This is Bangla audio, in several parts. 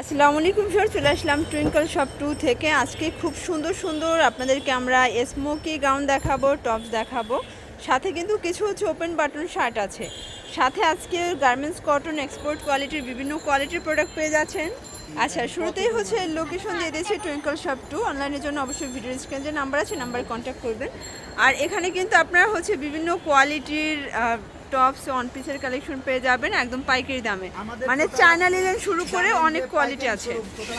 আসসালামু আলাইকুম স্যার চলে আসলাম টুইঙ্কল শপ টু থেকে। আজকে খুব সুন্দর সুন্দর আপনাদেরকে আমরা স্মোকি গাউন দেখাবো টপস দেখাবো। সাথে কিন্তু কিছু হচ্ছে ওপেন বাটন শার্ট আছে। সাথে আজকে গার্মেন্টস কটন এক্সপোর্ট কোয়ালিটির বিভিন্ন কোয়ালিটির প্রোডাক্ট পেয়ে যাচ্ছেন। আচ্ছা শুরুতেই হচ্ছে লোকেশন দিয়ে দিয়েছে টুইঙ্কল শপ টু অনলাইনের জন্য অবশ্যই ভিডিও স্ক্রিনে যে নাম্বার আছে নাম্বারে কন্ট্যাক্ট করবেন। আর এখানে কিন্তু আপনারা হচ্ছে বিভিন্ন কোয়ালিটির টপস ওয়ান পিসের কালেকশন পেয়ে যাবেন একদম পাইকারি দামে। মানে চায়না লিলেন শুরু করে অনেক কোয়ালিটি আছে।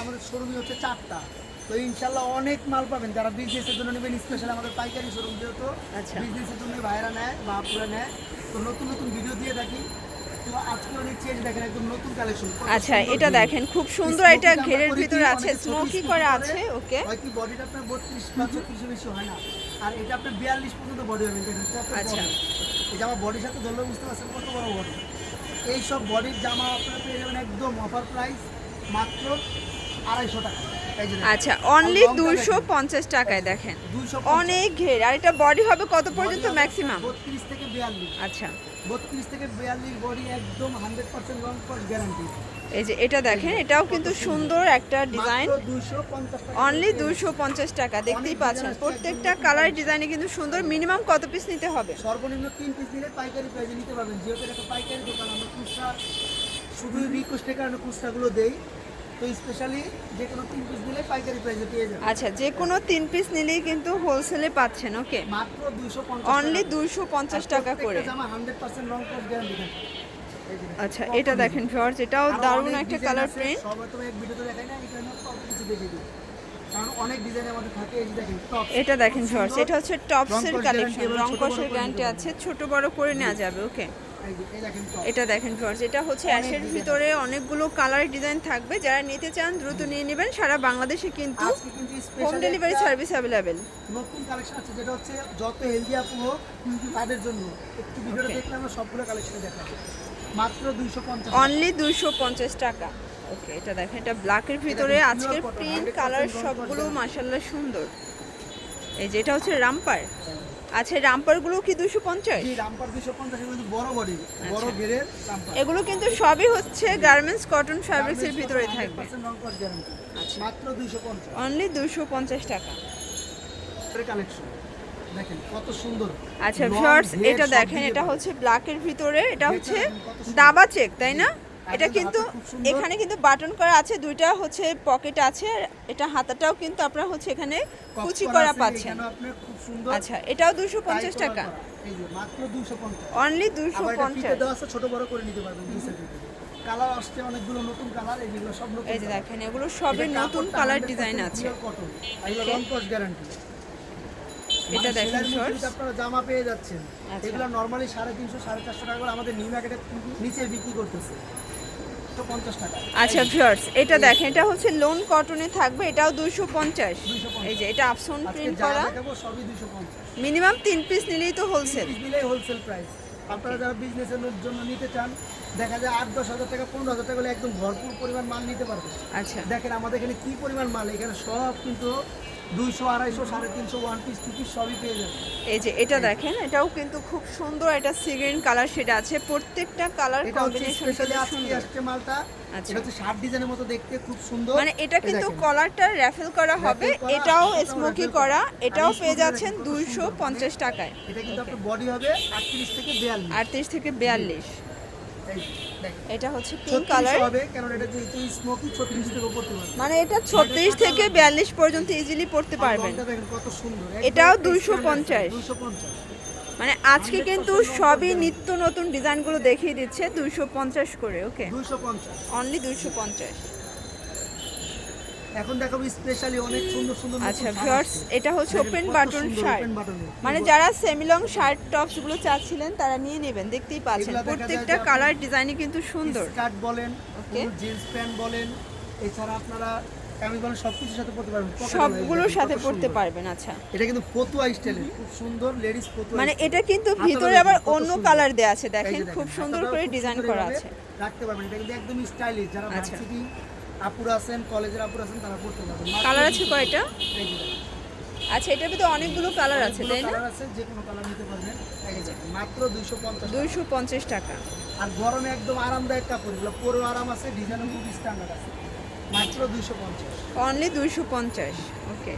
আমাদের শোরুমই হচ্ছে চারটা। তো ইনশাল্লাহ অনেক মাল পাবেন। যারা বিজনেসের জন্য নেবেন স্পেশাল আমাদের পাইকারি শোরুম যেহেতু আচ্ছা। বিজনেসের জন্য ভাইরা নেয় বা আপুরা নেয়। তো নতুন নতুন ভিডিও দিয়ে থাকি। আচ্ছা এটা দেখেন খুব সুন্দর এটা ঘেরের ভিতরে আছে স্মোকি করা আছে ওকে। বডিটা আপনার বত্রিশ বা ছত্রিশ বেশি হয় না। আর এটা আপনার বিয়াল্লিশ পর্যন্ত বডি হবে দেখেন কত বড়। আচ্ছা। এই জামা বডির সাথে ধরলে বুঝতে পারছেন কত বড় বডি এই সব বডির জামা আপনারা পেয়ে যাবেন একদম অফার প্রাইস মাত্র আড়াইশো টাকা। আচ্ছা অনলি দুইশো পঞ্চাশ টাকায় দেখেন। 250 অনেক ঘের আর এটা বডি হবে কত পর্যন্ত ম্যাক্সিমাম বত্রিশ থেকে বিয়াল্লিশ। আচ্ছা। বত্রিশ থেকে বিয়াল্লিশ বডি একদম hundred percent long cost guarantee এই যে এটা দেখেন এটাও কিন্তু সুন্দর একটা ডিজাইন অনলি দুশো পঞ্চাশ টাকা। দেখতেই পাচ্ছেন প্রত্যেকটা কালার ডিজাইনে কিন্তু সুন্দর মিনিমাম কত পিস নিতে হবে? সর্বনিম্ন তিন পিস নিলে পাইকারি প্রাইসে নিতে পারবেন। যেহেতু একটা পাইকারি দোকান আমরা খুচরা শুধু রিকোয়েস্টের কারণে খুচরাগুলো দেই। তো স্পেশালি যে কোনো তিন পিস দিলে পাইকারি প্রাইসে পেয়ে যাবেন আচ্ছা যে কোনো তিন পিস নিলেই কিন্তু হোলসেলে পাচ্ছেন ওকে মাত্র অনলি দুশো পঞ্চাশ টাকা করে। জামা লং কস্ট গ্যারান্টি। আচ্ছা এটা দেখেন ভিউয়ার্স এটাও দারুণ একটা কালার প্রিন্ট এক ভিডিওতে দেখাই না সব কিছু দেখিয়ে দিই। এটা দেখেন ভিউয়ার্স এটা হচ্ছে টপসের কালেকশন রং কষের গ্যারান্টি আছে ছোট বড় করে নেওয়া যাবে ওকে এটা দেখেন ভিউয়ার্স এটা হচ্ছে অ্যাশের ভিতরে অনেকগুলো কালার ডিজাইন থাকবে। যারা নিতে চান দ্রুত নিয়ে নেবেন। সারা বাংলাদেশে কিন্তু হোম ডেলিভারি সার্ভিস অ্যাভেলেবেল নতুন কালেকশন আছে যেটা হচ্ছে যত হেলদি আপু হোক তাদের জন্য। একটু ভিডিওটা দেখলে আমরা সবগুলো কালেকশন দেখাবো। মাত্র দুইশো পঞ্চাশ অনলি দুইশো পঞ্চাশ টাকা। ওকে এটা দেখেন এটা ব্ল্যাকের ভিতরে আজকের প্রিন্ট কালার সবগুলো। মাসাল্লাহ সুন্দর। এই যে এটা হচ্ছে রামপার। আচ্ছা রামপারগুলো কি দুশো পঞ্চাশ? রামপার দুইশো পঞ্চাশ বড় বডি বড় আচ্ছা। এগুলো কিন্তু সবই হচ্ছে গার্মেন্টস কটন ফ্যাব্রিক্সের ভিতরে থাকবে। আচ্ছা। মাত্র দুইশো পঞ্চাশ। অনলি দুশো পঞ্চাশ টাকা। কালেকশন আচ্ছা ভিউয়ার্স এটা দেখেন এটা। হচ্ছে ব্ল্যাকের ভিতরে এটা হচ্ছে। দাবা চেক তাই না? এটা কিন্তু। এখানে কিন্তু বাটন করা আছে দুইটা হচ্ছে পকেট আছে এটা হাতাটাও কিন্তু আপনারা হচ্ছে এখানে কুচি করা পাচ্ছেন। আচ্ছা এটাও দুশো পঞ্চাশ টাকা। অনলি দুশো পঞ্চাশ। ছোট বড় করে নিতে পারবেন কালার আসছে অনেকগুলো নতুন কালার এইগুলো সব নতুন এই যে দেখেন এগুলো সবই নতুন কালার ডিজাইন আছে। pure এগুলো রং কস গ্যারান্টি এটা দেখেন shorts। আপনারা জামা পেয়ে যাচ্ছেন। আচ্ছা। এগুলো নর্মালি সাড়ে তিনশো সাড়ে চারশো টাকা করে আমাদের নিউ মার্কেটে নিচে বিক্রি করতেছে। আচ্ছা ভিউয়ার্স এটা দেখেন এটা হচ্ছে লোন কটনে থাকবে এটাও দুশো পঞ্চাশ। 250 এই যে এটা আজকে প্রিন্ট করা। মিনিমাম তিন পিস নিলেই তো হোলসেল দিলেই হোলসেল প্রাইস আপনারা যারা বিজনেসের জন্য নিতে চান দেখা যায় আট দশ হাজার টাকা পনেরো হাজার টাকা হলে একদম ভরপুর পরিমাণ মাল নিতে পারবে আচ্ছা। দেখেন আমাদের এখানে কি পরিমাণ মাল এখানে সব কিন্তু দুইশো আড়াইশো সাড়ে তিনশো ওয়ান পিস টু পিস সবই পেয়ে যাবে এই যে এটা দেখেন এটাও কিন্তু খুব সুন্দর একটা সিগ্রিন কালার সেটা আছে। প্রত্যেকটা কালার এটা কম্বিনেশন স্পেশালি আজকে আসছে মালটা। আচ্ছা। এটা হচ্ছে শার্ট ডিজাইনের মতো দেখতে খুব সুন্দর। মানে এটা কিন্তু। কলারটা র্যাফেল করা হবে এটাও স্মোকি করা। এটাও পেয়ে যাচ্ছেন দুইশো পঞ্চাশ টাকায়। এটা কিন্তু. আপনার বডি হবে আটত্রিশ থেকে বিয়াল্লিশ। আটত্রিশ থেকে বিয়াল্লিশ। এই দেখেন এটা হচ্ছে পিঙ্ক কালার হবে কারণ এটা যেহেতু স্মোকি ছত্রিশ থেকে পড়তে মানে এটা ছত্রিশ থেকে বিয়াল্লিশ পর্যন্ত ইজিলি পড়তে পারবেন। কত সুন্দর। এটাও 250 দুশো পঞ্চাশ। মানে আজকে কিন্তু সবই নিত্য নতুন ডিজাইনগুলো দেখিয়ে দিচ্ছে দুইশো পঞ্চাশ করে ওকে দুশো পঞ্চাশ। অনলি দুইশো পঞ্চাশ। এখন দেখাবো স্পেশালি অনেক সুন্দর সুন্দর আচ্ছা ভিউয়ার্স এটা হচ্ছে ওপেন বাটন শার্ট। মানে যারা সেমিলং শার্ট টপসগুলো চাচ্ছিলেন তারা নিয়ে নেবেন দেখতেই পাচ্ছেন। প্রত্যেকটা কালার ডিজাইনই কিন্তু সুন্দর। স্কার্ট বলেন Okay. জিন্স প্যান্ট বলেন এছাড়া আপনারা কামিজ সবকিছুর সাথে পড়তে পারবেন। সবগুলোর সাথে পড়তে পারবেন আচ্ছা। এটা কিন্তু ফতুয়া স্টাইলের খুব সুন্দর লেডিস ফতুয়া মানে এটা কিন্তু ভিতরে আবার অন্য কালার দেওয়া আছে দেখেন খুব সুন্দর করে ডিজাইন করা আছে। রাখতে পারবেন এটা কিন্তু একদমই স্টাইলিশ যারা আচ্ছা। ভার্সিটি আপুরা আছেন কলেজের আপুরা আছেন তারা পড়তে পারবেন কালার আছে কয়টা? আচ্ছা এটার ভিতরে অনেকগুলো কালার আছে তাই না? কালার আছে যে কোনো কালার নিতে পারবেন। মাত্র 250 দুইশো পঞ্চাশ টাকা। আর গরমে একদম আরামদায়ক কাপড় এগুলো পরেও আরাম আছে ডিজাইনও খুব স্ট্যান্ডার্ড আছে। মাত্র দুইশো পঞ্চাশ। অনলি দুইশো পঞ্চাশ। ওকে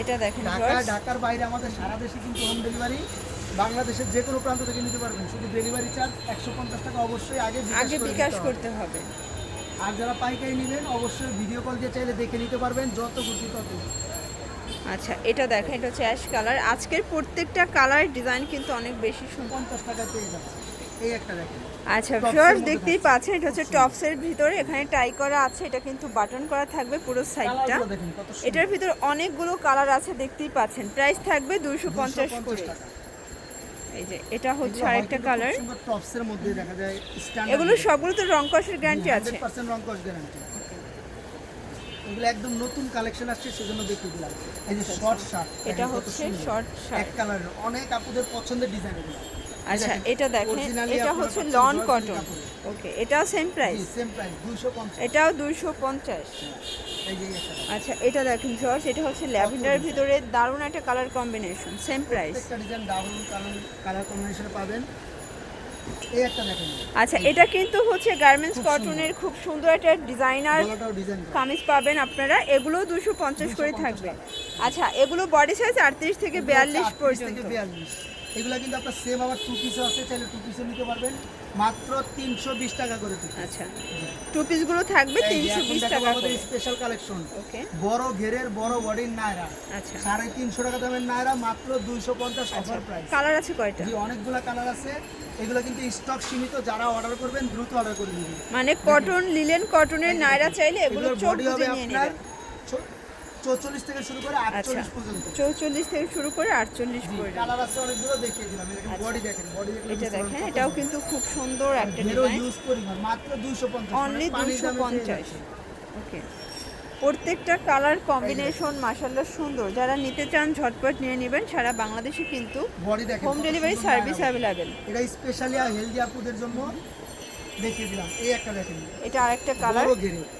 এটা দেখেন ঢাকা ঢাকার বাইরে আমাদের সারা দেশে কিন্তু হোম ডেলিভারি বাংলাদেশের যে কোনো প্রান্ত থেকে নিতে পারবেন। শুধু ডেলিভারি চার্জ একশো পঞ্চাশ টাকা অবশ্যই আগে আগে বিকাশ করতে হবে। আর যারা পাইকারি নেবেন অবশ্যই ভিডিও কল দিয়ে চাইলে দেখে নিতে পারবেন যত খুশি তত। আচ্ছা এটা দেখেন এটা হচ্ছে অ্যাশ কালার আজকের প্রত্যেকটা কালার ডিজাইন কিন্তু অনেক বেশি সুন্দর। পঞ্চাশ টাকা পেয়ে যাচ্ছে এই একটা দেখেন। আচ্ছা মধ্যে দেখতেই পাচ্ছেন এটা হচ্ছে টপসের ভিতরে। এখানে টাই করা আছে এটা কিন্তু বাটন করা থাকবে পুরো সাইডটা। এটার ভিতর অনেকগুলো কালার আছে দেখতেই পাচ্ছেন। প্রাইস থাকবে দুশো পঞ্চাশ 250 করে। টাকা। এই যে এটা হচ্ছে আরেকটা কালার টপসের মধ্যে দেখা যায় স্ট্যান্ডার্ড এগুলো সবগুলো তো রং কষের গ্যারান্টি আছে। 100% রং কস গ্যারান্টি এগুলো একদম নতুন কালেকশন আসছে সেজন্য দেখিয়ে দিলাম। এই যে শর্ট শার্ট এটা হচ্ছে শর্ট শার্ট এক কালারের অনেক আপুদের পছন্দের ডিজাইন এগুলো। আচ্ছা এটা দেখেন এটা হচ্ছে লন কটন। ওকে এটাও সেম প্রাইস সেম প্রাইস 250 এটাও দুইশো পঞ্চাশ? এই যে আচ্ছা এটা দেখেন জর্জ এটা হচ্ছে ল্যাভেন্ডার ভিতরে দারুণ একটা কালার কম্বিনেশন সেম প্রাইস প্রত্যেকটা ডিজাইন ডাবল কালার কালার পাবেন। আচ্ছা এটা কিন্তু হচ্ছে গার্মেন্টস কটনের খুব সুন্দর একটা ডিজাইনার কামিজ পাবেন আপনারা এগুলো দুশো পঞ্চাশ করে 250 থাকবে। আচ্ছা এগুলো বডি সাইজ আটত্রিশ থেকে বিয়াল্লিশ পর্যন্ত থেকে 42 এগুলো কিন্তু আপনার সেম আবার টু পিসও আছে চাইলে টু পিসও নিতে পারবেন। মাত্র 320 টাকা করে পিস আচ্ছা। টু পিসগুলো থাকবে তিনশো বিশ টাকা করে। স্পেশাল কালেকশন বড় ঘেরের বড় বডির নায়রা। আচ্ছা। সাড়ে তিনশো টাকা দামের নায়রা মাত্র দুইশো পঞ্চাশ অফার প্রাইস কালার আছে কয়টা? জি অনেকগুলো কালার আছে। এগুলো কিন্তু স্টক সীমিত যারা অর্ডার করবেন দ্রুত অর্ডার করে দিবেন মানে কটন লিলেন কটনের নায়রা চাইলে এগুলো চোখ বুঝে নিয়ে আপনার নেবেন। চৌচল্লিশ থেকে শুরু করে আচ্ছা। আটচল্লিশ পর্যন্ত। চৌচল্লিশ থেকে শুরু করে আটচল্লিশ পর্যন্ত। কালার আছে অনেকগুলো দেখিয়ে দিলাম। দেখেন বডি দেখেন বডি এটা দেখেন এটাও কিন্তু খুব সুন্দর একটা ডিজাইন ইউজ পরিমাণ মাত্র দুইশো পঞ্চাশ অনলি দুশো পঞ্চাশ। ওকে প্রত্যেকটা কালার কম্বিনেশন মাসাল্লাহ সুন্দর। যারা নিতে চান ঝটপট নিয়ে নেবেন। সারা বাংলাদেশে কিন্তু হোম ডেলিভারি সার্ভিস। অ্যাভেলেবেল এটা স্পেশালি হেলদি আপুদের জন্য। দেখিয়ে দিলাম এই একটা দেখেন এটা আরেকটা কালার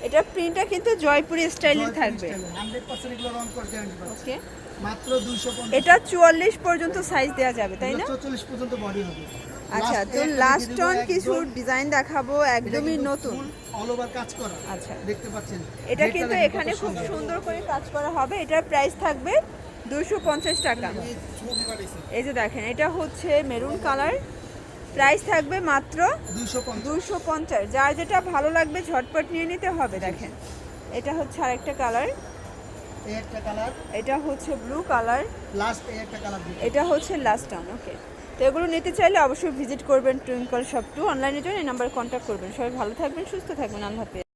এটা প্রিন্টটা কিন্তু জয়পুরি স্টাইলে থাকবে। হান্ড্রেড পার্সেন্ট এগুলো রং করে গ্যারান্টি ওকে মাত্র এটা চুয়াল্লিশ পর্যন্ত সাইজ দেওয়া যাবে তাই না? পর্যন্ত বডি হবে। আচ্ছা তো লাস্ট অন কিছু ডিজাইন দেখাবো একদমই নতুন। কাজ করা। আচ্ছা। দেখতে পাচ্ছেন? এটা কিন্তু এখানে খুব সুন্দর। করে কাজ করা হবে। এটার প্রাইস থাকবে দুশো পঞ্চাশ টাকা। এই এই যে দেখেন এটা হচ্ছে মেরুন কালার প্রাইস থাকবে মাত্র দুশো পঞ্চাশ। যার যেটা ভালো লাগবে ঝটপট নিয়ে নিতে হবে দেখেন। এটা হচ্ছে আরেকটা কালার। একটা কালার। এটা হচ্ছে ব্লু কালার। এটা হচ্ছে লাস্ট অন ওকে। তো এগুলো নিতে চাইলে অবশ্যই ভিজিট করবেন টুইঙ্কল শপ টু। অনলাইনের জন্য এই নাম্বারে কন্ট্যাক্ট করবেন। সবাই ভালো থাকবেন সুস্থ থাকবেন। আল্লাহ